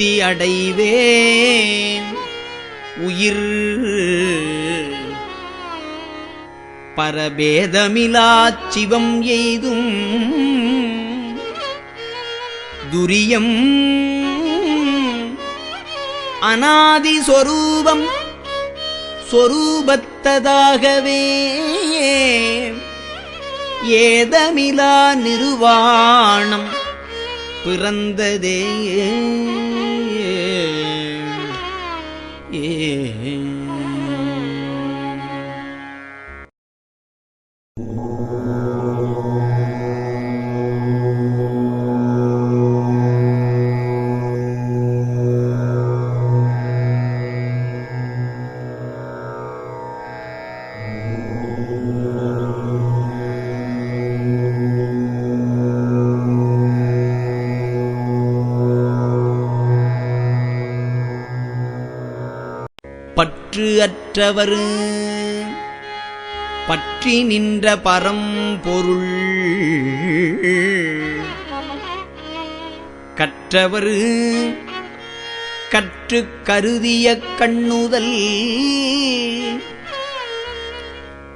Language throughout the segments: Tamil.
முத்தி அடைவேன். உயிர் பரபேதமிலாச் சிவம் எய்தும். துரியம் அனாதி சொரூபம் சொரூபத்ததாகவே. ஏதமிலா நிர்வாணம் பிறந்ததே. ஏ. பற்று அற்றவர் பற்றி நின்ற பரம்பொருள். கற்றவர். கற்று கருதிய கண்ணுதல்.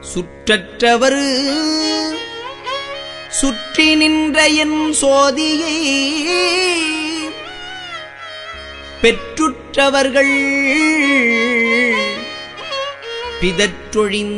சுற்றற்றவர். சுற்றி நின்ற என் சோதியை. பெற்றுற்றவர்கள். பிதற்றொழிந்தாரேயே.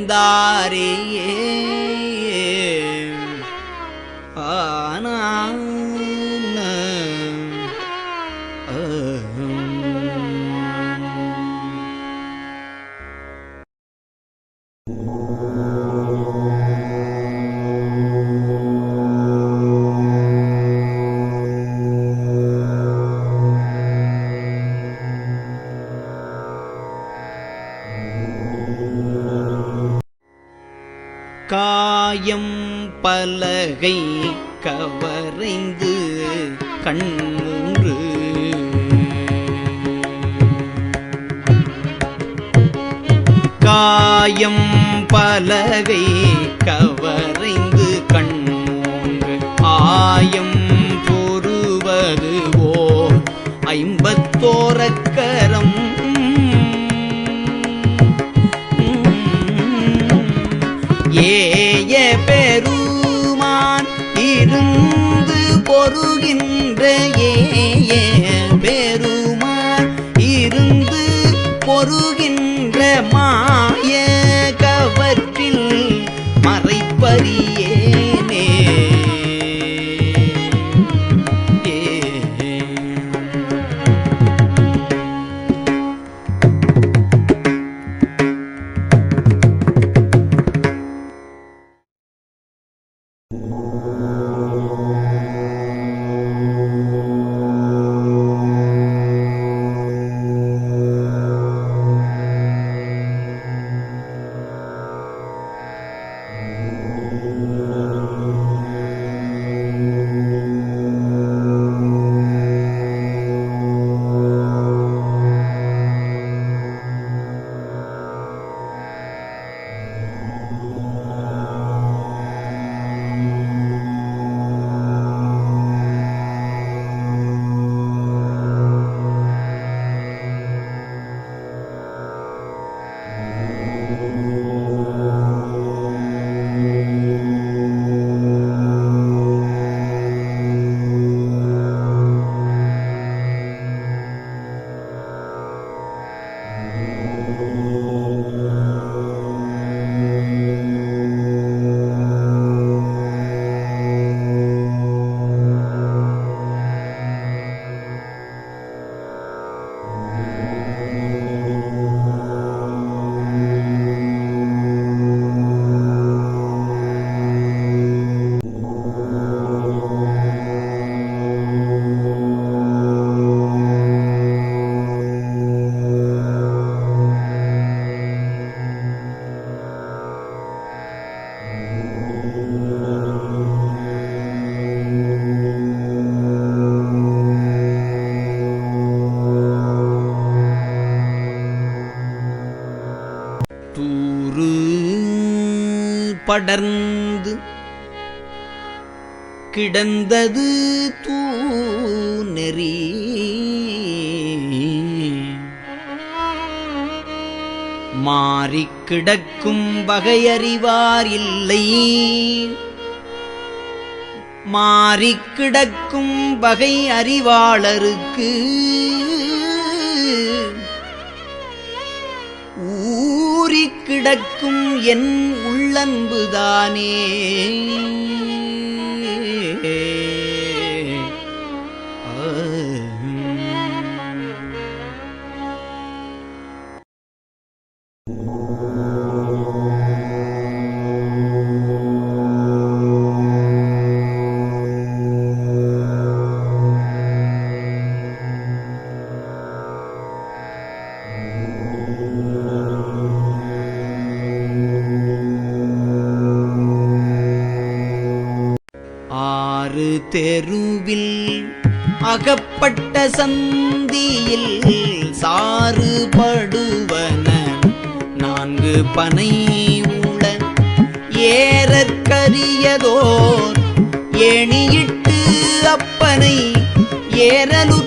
காயம் பலகை கவரைந்து கண்மூன்று காயம் பலகை கவரைந்து கண்மூன்று ஆயம் பொறுவது ஓர் ஐம்பத்தோரக்கரம் பொருகின்ற படர்ந்து கிடந்தது தூ நெறி மாறிக் கிடக்கும் வகையறிவார் இல்லை. மாறிக் கிடக்கும் வகை அறிவாளருக்கு ஊறிக் கிடக்கும் என் உள்ளன்புதானே தெருவில் அகப்பட்ட சந்தியில் சாறுபடுவன. நான்கு பனை உள ஏறற்கரியதோர் எணியிட்டு அப்பனை ஏறலு